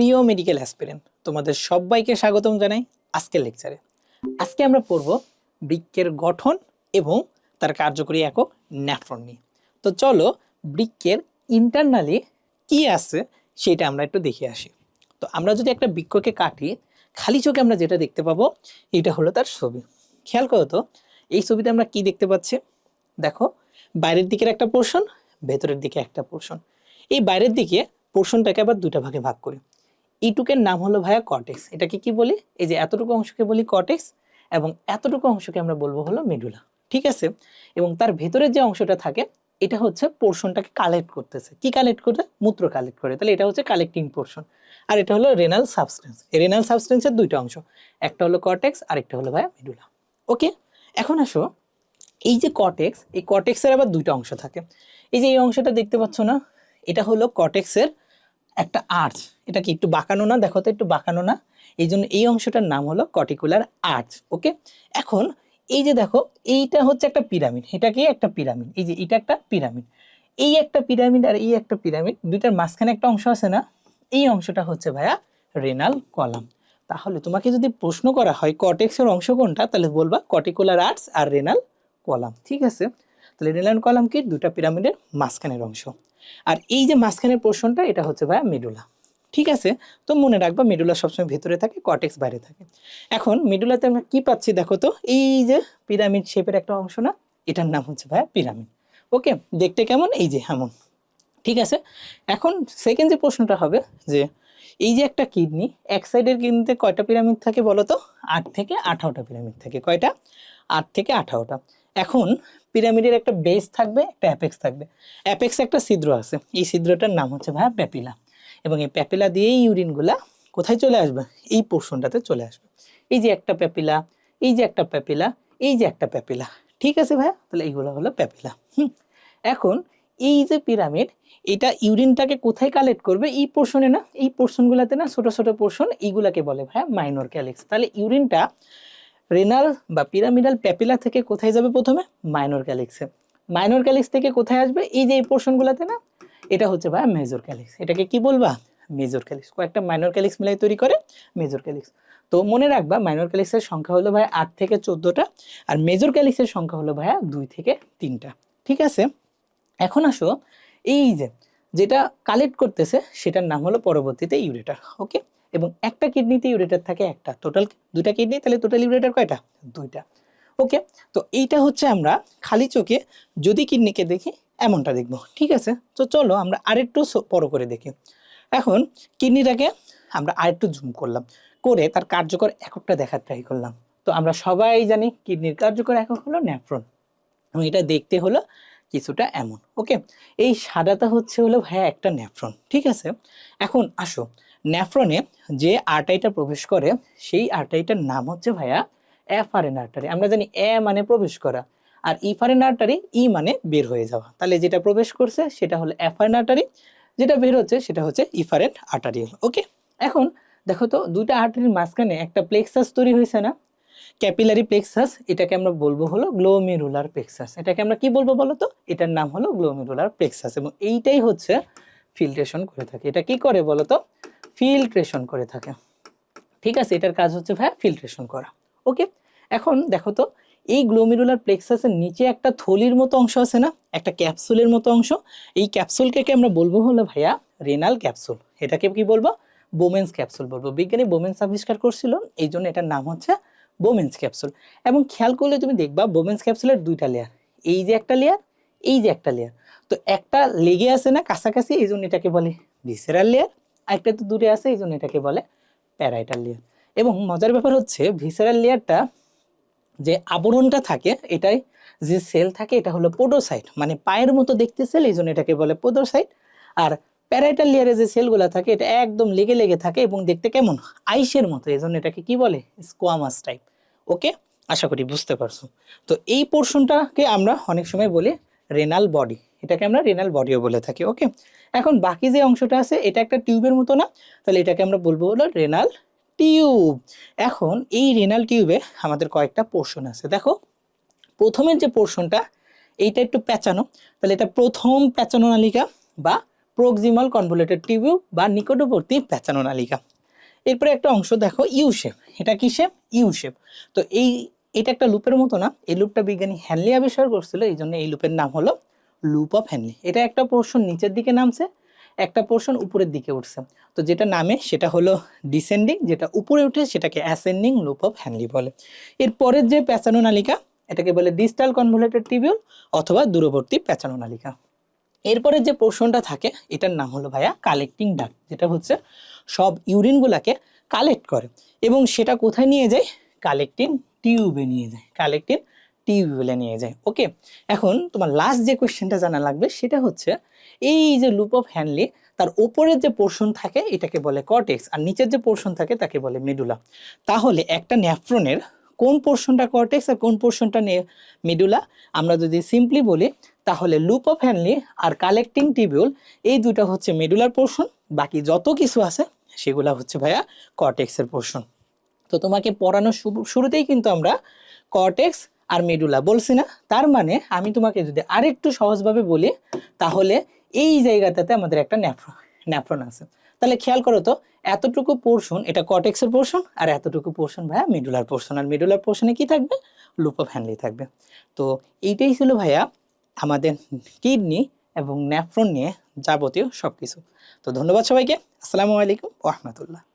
প্রিয় medical aspirant তোমাদের সবাইকে স্বাগতম জানাই আজকের লেকচারে আজকে আমরা পড়ব বৃক্কের গঠন এবং তার কার্যকরী একক ন্যাফ্রন নিয়ে। তো চলো বৃক্কের ইন্টারনালি কি আছে সেটা আমরা একটু দেখে আসি। তো আমরা যদি একটা বৃক্ষকে কাটি, খালি চোখে আমরা যেটা দেখতে পাবো, এটা হলো তার ছবি। খেয়াল করো তো, এই ছবিতে আমরা কি দেখতে পাচ্ছি? দেখো, বাইরের দিকের একটা পোর্শন ভেতরের দিকে একটা পোর্শন এই বাইরের দিকে পোর্শনটাকে আবার দুটা ভাগে ভাগ করি। এইটুকের নাম হলো ভাইয়া কটেক্স এটাকে কি বলি? এই যে এতটুকু অংশকে বলি কটেক্স এবং এতটুকু অংশকে আমরা বলব হলো মেডুলা ঠিক আছে? এবং তার ভেতরের যে অংশটা থাকে, এটা হচ্ছে পোর্শনটাকে কালেক্ট করতেছে। কি কালেক্ট করে মূত্র কালেক্ট করে। তাহলে এটা হচ্ছে কালেক্টিং পোর্শন আর এটা হলো রেনাল সাবস্টেন্স এই রেনাল সাবস্টেন্সের দুইটা অংশ। একটা হলো কটেক্স আর একটা হলো ভাইয়া মেডুলা ওকে? এখন আসো। এই যে কটেক্স এই কটেক্সের আবার দুইটা অংশ থাকে। এই যে এই অংশটা দেখতে পাচ্ছ না? এটা হলো কটেক্সের একটা আর্চ। এটা কি একটু বাঁকানো না, দেখো তো, একটু বাঁকানো না। এই জন্য এই অংশটার নাম হলো কটিকুলার আর্চ, ওকে? এখন এই যে দেখো, এইটা হচ্ছে একটা পিরামিড। এটা কি একটা পিরামিড। এই যে এটা একটা পিরামিড। এই একটা পিরামিড আর এই একটা পিরামিড, দুইটার মাঝখানে একটা অংশ আছে না? এই অংশটা হচ্ছে ভাইয়া রেনাল কলাম। তাহলে তোমাকে যদি প্রশ্ন করা হয় কটেক্সের অংশ কোনটা, তাহলে বলবা কটিকুলার আর্টস আর রেনাল কলাম, ঠিক আছে? তাহলে রেনাল কলাম কি? দুটা পিরামিডের মাঝখানের অংশ। আর এই যে মাঝখানের পোর্শনটা এটা হচ্ছে ভাইয়া মেডুলা ঠিক আছে? তো মনে রাখবা মেডুলা সবসময় ভেতরে থাকে কটেক্স বাইরে থাকে। এখন মেডুলাতে আমরা কি পাচ্ছি দেখো তো? এই যে পিরামিড শেপের একটা অংশ না, এটার নাম হচ্ছে ভাইয়া পিরামিড ওকে দেখতে কেমন? এই যে এমন। ঠিক আছে? এখন সেকেন্ড যে প্রশ্নটা হবে যে, এই যে একটা কিডনি এক সাইডের কিডনিতে কয়টা পিরামিড থাকে বলো তো? আট থেকে আঠারোটা পিরামিড থাকে। কয়টা? আট থেকে আঠারোটা। এখন পিরামিডের একটা বেস থাকবে, একটা অ্যাপেক্স থাকবে। অ্যাপেক্স একটা ছিদ্র আছে, এই ছিদ্রটার নাম হচ্ছে ভাইয়া প্যাপিলা। এবং এই প্যাপিলা দিয়েই ইউরিনগুলা কোথায় চলে আসবে? এই পোর্শনটাতে চলে আসবে। এই যে একটা প্যাপিলা, এই যে একটা প্যাপিলা, এই যে একটা প্যাপিলা, ঠিক আছে ভাইয়া তাহলে এইগুলো হলো প্যাপিলা। হুম। এখন এই যে পিরামিড, এটা ইউরিনটাকে কোথায় কালেক্ট করবে? এই পোর্শনে না, এই পোর্শনগুলোতে না ছোট ছোট পোর্শন এইগুলাকে বলে ভাইয়া মাইনর ক্যালিক্স তাহলে ইউরিনটা রেনাল বা পিরামিডাল প্যাপিলা থেকে কোথায় যাবে প্রথমে? মাইনর ক্যালিক্সে মাইনর ক্যালিক্স থেকে কোথায় আসবে? এই যে এই পোর্শনগুলোতে না, এটা হচ্ছে ভাইয়া মেজর ক্যালিক্স এটাকে কি বলবা? মেজর ক্যালিক্স কয়েকটা মাইনর ক্যালিক্স মিলাই তৈরি করে মেজর ক্যালিক্স তো মনে রাখবা, মাইনর ক্যালিক্সের সংখ্যা হলো ভাইয়া আট থেকে চোদ্দোটা আর মেজর ক্যালিক্সের সংখ্যা হলো ভাইয়া দুই থেকে তিনটা। ঠিক আছে? এখন আসো, এই যে যেটা কালেক্ট করতেছে, সেটার নাম হলো পরবর্তীতে ইউরেটার। ওকে এবং একটা কিডনিতে ইউরেটার থাকে একটা। টোটাল দুইটা কিডনি, তাহলে টোটাল ইউরেটার কয়টা? দুইটা। ওকে তো এইটা হচ্ছে আমরা খালি চোখে যদি কিডনিকে দেখি, এমনটা দেখব। ঠিক আছে? তো চলো আমরা আরেকটু বড় করে দেখি। এখন কিডনিটাকে আমরা আরেকটু জুম করলাম। করে তার কার্যকর এককটা দেখার ট্রাই করলাম। তো আমরা সবাই জানি কিডনির কার্যকর একক হলো ন্যাফ্রন এবং এটা দেখতে হলো কিছুটা এমন। ওকে এই সাদাটা হচ্ছে হলো ভাইয়া একটা ন্যাফ্রন ঠিক আছে? এখন আসো। ন্যাফ্রনে যে আর্টারিটা প্রবেশ করে, সেই আর্টারিটার নাম হচ্ছে ভাইয়া অ্যাফারেন আর্টারি। আমরা জানি এ মানে প্রবেশ করা, আর ইফারেন আর্টারি, ই মানে বের হয়ে যাওয়া। তাহলে যেটা প্রবেশ করছে, সেটা হলো অ্যাফারেন আর্টারি, যেটা বের হচ্ছে, সেটা হচ্ছে ইফারেন্ট আর্টারি। ওকে? এখন দেখো তো, দুইটা আর্টারির মাঝখানে একটা প্লেক্সাস তৈরি হয়েছে না? ক্যাপিলারি প্লেক্সাস, এটাকে আমরা বলব হলো গ্লোমেরুলার প্লেক্সাস। এটাকে আমরা কি বলব বলো তো? এটার নাম হলো গ্লোমেরুলার প্লেক্সাস। এবং এইটাই হচ্ছে ফিল্ট্রেশন করে থাকে। এটা কি করে বলো তো? ফিল্ট্রেশন করে থাকে। ঠিক আছে? এটার কাজ হচ্ছে ভাইয়া ফিল্ট্রেশন করা। ওকে এখন দেখো তো, এই গ্লোমেরুলার প্লেক্সাসের নিচে একটা থলির মতো অংশ আছে না? একটা ক্যাপসুলের মতো অংশ। এই ক্যাপসুলকে কি আমরা বলব হলো ভাইয়া রেনাল ক্যাপসুল এটাকে কি বলব? বোমেন্স ক্যাপসুল বলব। বিজ্ঞানী বোমেন্স আবিষ্কার করছিল, এই জন্য এটার নাম হচ্ছে বোমেন্স ক্যাপসুল এবং খেয়াল করলে তুমি দেখবা বোমেন্স ক্যাপসুলের দুইটা লেয়ার এই যে একটা লেয়ার এই যে একটা লেয়ার তো একটা লেগে আছে না কাছাকাছি, এই জন্য এটাকে বলে ভিসেরাল লেয়ার আর একটা তো দূরে আছে এই জন্য এটাকে বলে প্যারাইটাল লেয়ার এবং মজার ব্যাপার হচ্ছে ভিসেরাল লেয়ারটা যে আবরণটা থাকে, এটাই যে সেল থাকে, এটা হলো পোডোসাইট মানে পায়ের মতো দেখতে সেল এই জন্য এটাকে বলে পোডোসাইট আর প্যারাইটাল লেয়ারে যে সেলগুলো থাকে, এটা একদম লেগে লেগে থাকে এবং দেখতে কেমন? আইসের মতো এই জন্য এটাকে কি বলে? স্কোয়ামাস টাইপ ওকে আশা করি বুঝতে পারছ। তো এই পোর্শনটাকে আমরা অনেক সময় বলি রেনাল বডি এটাকে আমরা রেনাল বডিও বলে থাকি ওকে এখন বাকি যে অংশটা আছে, এটা একটা টিউবের মতো না? তাহলে এটাকে আমরা বলব হলো রেনাল টিউব এখন এই রেনাল টিউবে আমাদের কয়েকটা পোর্শন আছে। দেখো, প্রথমের যে পোর্শনটা এইটা একটু প্যাঁচানো। তাহলে এটা প্রথম প্যাঁচানো নালিকা বা প্রক্সিমাল কনভোলেটেড টিউব বা নিকটবর্তী পেঁচানো নালিকা। এরপরে একটা অংশ দেখো ইউ শেপ এটা কি শেপ ইউ শেপ তো এই, এটা একটা লুপের মতো না? এই লুপটা বিজ্ঞানী হ্যানলি আবিষ্কার করছিল এই জন্য এই লুপের নাম হলো লুপ অফ হ্যানলি এটা একটা পোর্শন নিচের দিকে নামছে, একটা পোর্শন উপরের দিকে উঠছে। তো যেটা নামে, সেটা হলো ডিসেন্ডিং যেটা উপরে উঠে সেটাকে অ্যাসেন্ডিং লুপ অফ হ্যানলি বলে। এর পরের যে পেঁচানো নালিকা, এটাকে বলে ডিস্টাল কনভোলেটেড টিবিউল অথবা দূরবর্তী পেঁচানো নালিকা। এরপরে যে পোর্শনটা থাকে, এটার নাম হলো ভাইয়া কালেক্টিং ডাক যেটা হচ্ছে সব ইউরিনগুলাকে কালেক্ট করে। এবং সেটা কোথায় নিয়ে যায়? কালেক্টিং টিউবে নিয়ে যায়। কালেক্টিং টিউবে নিয়ে যায়। ওকে এখন তোমার লাস্ট যে কোয়েশ্চেনটা জানা লাগবে, সেটা হচ্ছে এই যে লুপ অফ হ্যানলি তার উপরের যে পোর্শন থাকে, এটাকে বলে কর্টেক্স আর নিচের যে পোর্শন থাকে, তাকে বলে মেডুলা তাহলে একটা ন্যাফ্রনের কোন পোর্শনটা কর্টেক্স আর কোন পোর্শনটা মেডুলা আমরা যদি সিম্পলি বলি, তাহলে লুপ অফ হ্যানলি আর কালেক্টিং টিবিউল এই দুটো হচ্ছে মেডুলার পোর্শন বাকি যত কিছু আছে, সেগুলা হচ্ছে ভাইয়া কর্টেক্সের পোর্শন তো তোমাকে পড়ানোর শুরু- শুরুতেই কিন্তু আমরা কর্টেক্স আর মেডুলা। বলছি না, তার মানে আমি তোমাকে যদি আরেকটু সহজভাবে বলি, তাহলে এই জায়গাটাতে আমাদের একটা ন্যাফ্রন ন্যাফ্রন আছে। তাহলে খেয়াল করো তো, এতটুকু পোর্শন এটা কটেক্সের পোর্শন আর এতটুকু পোর্শন ভাইয়া মেডুলার পোর্শন আর মেডুলার পোর্শনে কি থাকবে? লুপ অফ হ্যান্ডলি থাকবে। তো এইটাই ছিল ভাইয়া আমাদের কিডনি এবং ন্যাফ্রন নিয়ে যাবতীয় সব কিছু তো ধন্যবাদ সবাইকে। আসসালামু আলাইকুম রহমতুল্লাহ।